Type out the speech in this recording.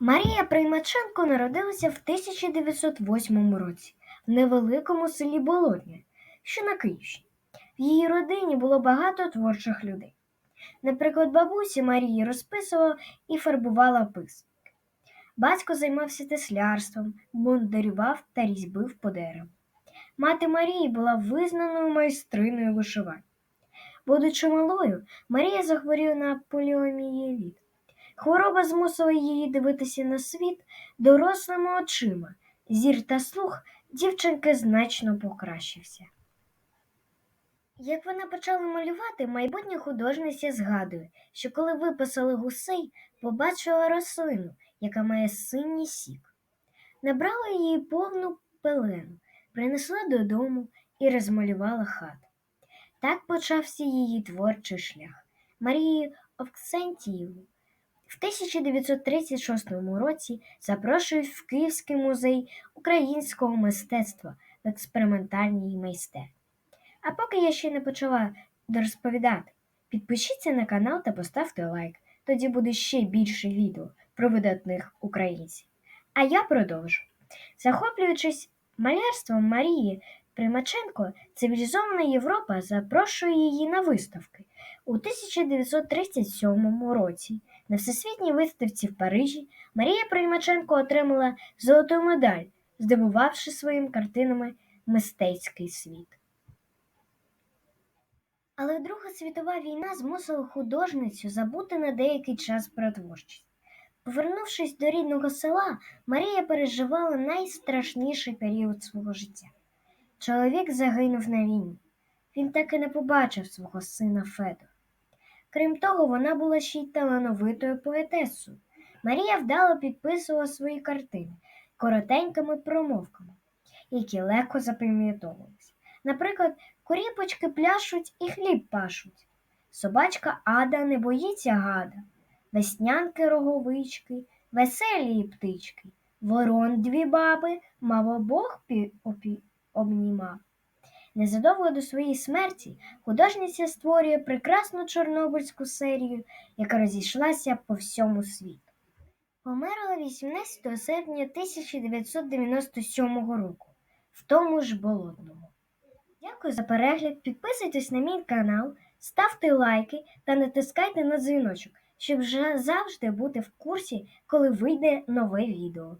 Марія Приймаченко народилася в 1908 році в невеликому селі Болотня, що на Київщині. В її родині було багато творчих людей. Наприклад, бабусі Марії розписувала і фарбувала писанки. Батько займався теслярством, бондарював та різьбив по дереву. Мати Марії була визнаною майстриною вишивання. Будучи малою, Марія захворіла на поліомієліт. Хвороба змусила її дивитися на світ дорослими очима. Зір та слух дівчинки значно покращився. Як вона почала малювати, майбутня художниця згадує, що коли виписали гусей, побачила рослину, яка має синій сік. Набрала її повну пелену, принесла додому і розмалювала хату. Так почався її творчий шлях. Марії Овксентіїву в 1936 році запрошують в Київський музей українського мистецтва в експериментальній майстерні. А поки я ще не почала розповідати, підпишіться на канал та поставте лайк, тоді буде ще більше відео про видатних українців. А я продовжу. Захоплюючись малярством Марії Примаченко, цивілізована Європа запрошує її на виставки. У 1937 році на всесвітній виставці в Парижі Марія Примаченко отримала золоту медаль, здивувавши своїми картинами мистецький світ. Але Друга світова війна змусила художницю забути на деякий час про творчість. Повернувшись до рідного села, Марія переживала найстрашніший період свого життя. Чоловік загинув на війні. Він так і не побачив свого сина Федора. Крім того, вона була ще й талановитою поетесою. Марія вдало підписувала свої картини коротенькими промовками, які легко запам'ятовувалися. Наприклад, Куріпочки пляшуть і хліб пашуть. Собачка ада не боїться гада, веснянки роговички, веселі птички, ворон дві баби, мав обох обнімав. Незадовго до своєї смерті художниця створює прекрасну чорнобильську серію, яка розійшлася по всьому світу. Померла 18 серпня 1997 року в тому ж болотному. Дякую за перегляд. Підписуйтесь на мій канал, ставте лайки та натискайте на дзвіночок, щоб завжди бути в курсі, коли вийде нове відео.